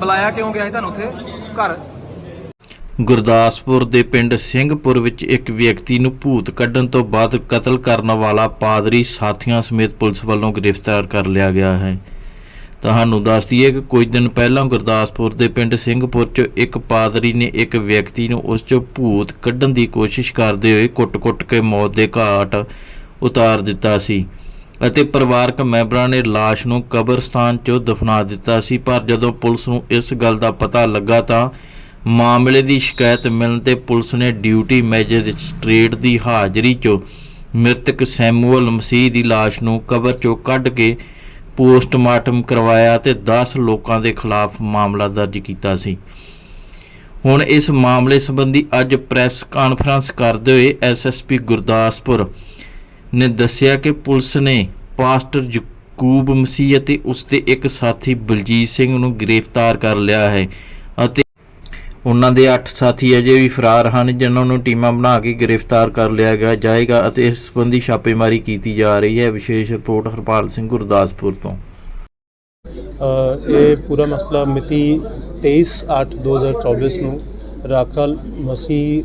ਬੁਲਾਇਆ ਕਿਉਂ ਗਿਆ ਸੀ ਤੁਹਾਨੂੰ ਉੱਥੇ? ਘਰ? ਗੁਰਦਾਸਪੁਰ ਦੇ ਪਿੰਡ ਸਿੰਘਪੁਰ ਵਿੱਚ ਇੱਕ ਵਿਅਕਤੀ ਨੂੰ ਭੂਤ ਕੱਢਣ ਤੋਂ ਬਾਅਦ ਕਤਲ ਕਰਨ ਵਾਲਾ ਪਾਦਰੀ ਸਾਥੀਆਂ ਸਮੇਤ ਪੁਲਿਸ ਵੱਲੋਂ ਗ੍ਰਿਫਤਾਰ ਕਰ ਲਿਆ ਗਿਆ ਹੈ। ਤੁਹਾਨੂੰ ਦੱਸ ਦਈਏ ਕਿ ਕੁਝ ਦਿਨ ਪਹਿਲਾਂ ਗੁਰਦਾਸਪੁਰ ਦੇ ਪਿੰਡ ਸਿੰਘਪੁਰ 'ਚ ਇੱਕ ਪਾਦਰੀ ਨੇ ਇੱਕ ਵਿਅਕਤੀ ਨੂੰ ਉਸ 'ਚੋਂ ਭੂਤ ਕੱਢਣ ਦੀ ਕੋਸ਼ਿਸ਼ ਕਰਦੇ ਹੋਏ ਕੁੱਟ-ਕੁੱਟ ਕੇ ਮੌਤ ਦੇ ਘਾਟ ਉਤਾਰ ਦਿੱਤਾ ਸੀ। ਅਤੇ ਪਰਿਵਾਰਕ ਮੈਂਬਰਾਂ ਨੇ ਲਾਸ਼ ਨੂੰ ਕਬਰਸਤਾਨ 'ਚ ਦਫਨਾ ਦਿੱਤਾ ਸੀ। ਪਰ ਜਦੋਂ ਪੁਲਿਸ ਨੂੰ ਇਸ ਗੱਲ ਦਾ ਪਤਾ ਲੱਗਾ ਤਾਂ ਮਾਮਲੇ ਦੀ ਸ਼ਿਕਾਇਤ ਮਿਲਣ ਤੇ ਪੁਲਿਸ ਨੇ ਡਿਊਟੀ ਮੈਜਿਸਟ੍ਰੇਟ ਦੀ ਹਾਜ਼ਰੀ 'ਚ ਮ੍ਰਿਤਕ ਸੈਮੂਅਲ ਮਸੀਹ ਦੀ ਲਾਸ਼ ਨੂੰ ਕਬਰ 'ਚੋਂ ਕੱਢ ਕੇ ਪੋਸਟਮਾਰਟਮ ਕਰਵਾਇਆ ਤੇ 10 ਲੋਕਾਂ ਦੇ ਖਿਲਾਫ ਮਾਮਲਾ ਦਰਜ ਕੀਤਾ ਸੀ। ਹੁਣ ਇਸ ਮਾਮਲੇ ਸੰਬੰਧੀ ਅੱਜ ਪ੍ਰੈਸ ਕਾਨਫਰੰਸ ਕਰਦੇ ਹੋਏ ਐਸਐਸਪੀ ਗੁਰਦਾਸਪੁਰ ਨੇ ਦੱਸਿਆ ਕਿ ਪੁਲਿਸ ਨੇ ਪਾਸਟਰ ਜਕੂਬ ਮਸੀਹ ਅਤੇ ਉਸ ਦੇ ਇੱਕ ਸਾਥੀ ਬਲਜੀਤ ਸਿੰਘ ਨੂੰ ਗ੍ਰਿਫਤਾਰ ਕਰ ਲਿਆ ਹੈ ਅਤੇ ਉਹਨਾਂ ਦੇ 8 ਸਾਥੀ ਅਜੇ ਵੀ ਫਰਾਰ ਹਨ, ਜਿਨ੍ਹਾਂ ਨੂੰ ਟੀਮਾਂ ਬਣਾ ਕੇ ਗ੍ਰਿਫਤਾਰ ਕਰ ਲਿਆ ਗਿਆ ਜਾਏਗਾ ਅਤੇ ਇਸ ਸੰਬੰਧੀ ਛਾਪੇਮਾਰੀ ਕੀਤੀ ਜਾ ਰਹੀ ਹੈ। ਵਿਸ਼ੇਸ਼ ਰਿਪੋਰਟ ਹਰਪਾਲ ਸਿੰਘ ਗੁਰਦਾਸਪੁਰ ਤੋਂ। ਇਹ ਪੂਰਾ ਮਸਲਾ ਮਿਤੀ 23/8/2024 ਨੂੰ ਰਾਖਲ ਮਸੀਹ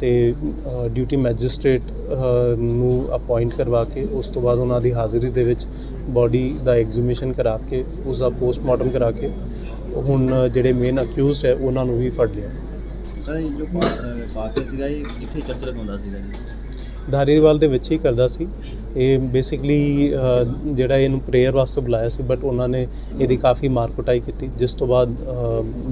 ਤੇ ਡਿਊਟੀ ਮੈਜਿਸਟ੍ਰੇਟ ਨੂੰ ਅਪਾਇੰਟ ਕਰਵਾ ਕੇ ਉਸ ਤੋਂ ਬਾਅਦ ਉਹਨਾਂ ਦੀ ਹਾਜ਼ਰੀ ਦੇ ਵਿੱਚ ਬਾਡੀ ਦਾ ਐਗਜ਼ੀਮੀਸ਼ਨ ਕਰਾ ਕੇ ਉਸ ਦਾ ਪੋਸਟਮਾਰਟਮ ਕਰਾ ਕੇ ਹੁਣ ਜਿਹੜੇ ਮੇਨ ਅਕਿਊਜ਼ਡ ਹੈ ਉਹਨਾਂ ਨੂੰ ਵੀ ਫੜ ਲਿਆ। ਸਰ ਇਹ ਜੋ ਪਾਕੇ ਸੀਗਾ ਇਹ ਕਿੱਥੇ ਚਰਚ ਲਗਾਉਂਦਾ ਸੀਗਾ ਜੀ? ਧਾਰੀਵਾਲ ਦੇ ਵਿੱਚ ਹੀ ਕਰਦਾ ਸੀ। ਇਹ ਬੇਸਿਕਲੀ ਜਿਹੜਾ ਇਹਨੂੰ ਪ੍ਰੇਅਰ ਵਾਸਤੇ ਬੁਲਾਇਆ ਸੀ ਬਟ ਉਹਨਾਂ ਨੇ ਇਹਦੀ ਕਾਫੀ ਮਾਰ ਕੁਟਾਈ ਕੀਤੀ ਜਿਸ ਤੋਂ ਬਾਅਦ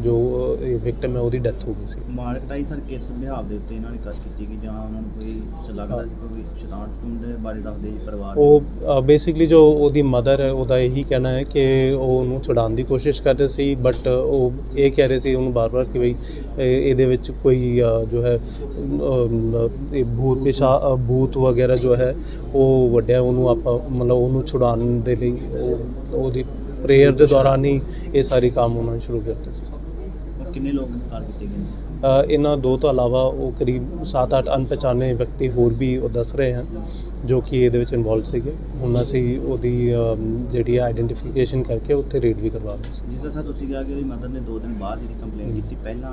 ਜੋ ਇਹ ਵਿਕਟਮ ਹੈ ਉਹਦੀ ਡੈਥ ਹੋ ਗਈ ਸੀ ਮਾਰਕਟਾਈ ਸਰ ਕਿਸ ਵਿਹਾਰ ਦੇ ਉੱਤੇ ਇਹਨਾਂ ਨੇ ਕਰ ਕੀਤੀ ਕਿ ਜਾਂ ਉਹਨਾਂ ਨੂੰ ਕੋਈ ਲੱਗਦਾ ਕੋਈ ਸ਼ੈਤਾਨ ਦੇ ਬਾਰੇ ਦੱਸਦੇ ਜੀ ਪਰਿਵਾਰ? ਉਹ ਬੇਸਿਕਲੀ ਜੋ ਉਹਦੀ ਮਦਰ ਹੈ ਉਹਦਾ ਇਹੀ ਕਹਿਣਾ ਹੈ ਕਿ ਉਹ ਉਹਨੂੰ ਛੁਡਾਉਣ ਦੀ ਕੋਸ਼ਿਸ਼ ਕਰ ਰਹੇ ਸੀ ਬਟ ਉਹ ਇਹ ਕਹਿ ਰਹੇ ਸੀ ਉਹਨੂੰ ਬਾਰ-ਬਾਰ ਕਿ ਇਹ- ਇਹਦੇ ਵਿੱਚ ਕੋਈ ਜੋ ਹੈ ਇਹ ਭੂਤ ਪਿਸ਼ਾ ਭੂਤ ਵਗੈਰਾ ਜੋ ਹੈ ਉਹ ਵੱਡਿਆ ਉਹਨੂੰ ਆਪਾਂ ਮਤਲਬ ਉਹਨੂੰ ਛੁਡਾਉਣ ਦੇ ਲਈ ਉਹ ਉਹਦੀ ਪ੍ਰੇਅਰ ਦੇ ਦੌਰਾਨ ਹੀ ਇਹ ਸਾਰੇ ਕੰਮ ਉਹਨਾਂ ਨੇ ਸ਼ੁਰੂ ਕੀਤੇ ਸੀ। ਕਿੰਨੇ ਲੋਕ ਕਰ ਦਿੱਤੇ ਗਏ ਇਹਨਾਂ ਦੋ ਤੋਂ ਇਲਾਵਾ ਉਹ ਕਰੀਬ 7-8 ਅਣਪਛਾਣੇ ਵਿਅਕਤੀ ਹੋਰ ਵੀ ਉਹ ਦੱਸ ਰਹੇ ਹਨ ਜੋ ਕਿ ਇਹਦੇ ਵਿੱਚ ਇਨਵੋਲਵ ਸੀਗੇ। ਹੁਣ ਅਸੀਂ ਉਹਦੀ ਜਿਹੜੀ ਆਈਡੈਂਟੀਫਿਕੇਸ਼ਨ ਕਰਕੇ ਉੱਥੇ ਰੇਡ ਵੀ ਕਰਵਾ ਰਹੇ ਸੀ। ਸਰ ਤੁਸੀਂ ਕਿਹਾ ਕਿ ਉਹਦੀ ਮਦਰ ਨੇ 2 ਦਿਨ ਬਾਅਦ ਜਿਹੜੀ ਕੰਪਲੇਂਟ ਕੀਤੀ ਪਹਿਲਾਂ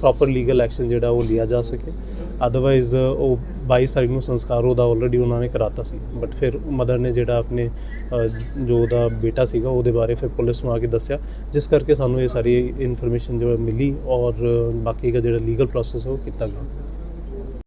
ਪ੍ਰੋਪਰ ਲੀਗਲ ਐਕਸ਼ਨ ਜਿਹੜਾ ਉਹ ਲਿਆ ਜਾ ਸਕੇ। ਅਦਰਵਾਈਜ਼ ਉਹ 22 ਤਾਰੀਖ ਨੂੰ ਸੰਸਕਾਰ ਉਹਦਾ ਆਲਰੇਡੀ ਉਹਨਾਂ ਨੇ ਕਰਾਤਾ ਸੀ। ਬਟ ਫਿਰ ਮਦਰ ਨੇ ਜਿਹੜਾ ਆਪਣੇ ਜੋ ਉਹਦਾ ਬੇਟਾ ਸੀਗਾ, ਉਹਦੇ ਬਾਰੇ ਫਿਰ ਪੁਲਿਸ ਨੂੰ ਆ ਕੇ ਦੱਸਿਆ। ਜਿਸ ਕਰਕੇ ਸਾਨੂੰ ਇਹ ਸਾਰੀ ਇਨਫੋਰਮੇਸ਼ਨ ਜੋ ਮਿਲੀ ਔਰ ਬਾਕੀ ਦਾ ਜਿਹੜਾ ਲੀਗਲ ਪ੍ਰੋਸੈਸ ਹੈ ਉਹ ਕੀਤਾ ਗਿਆ।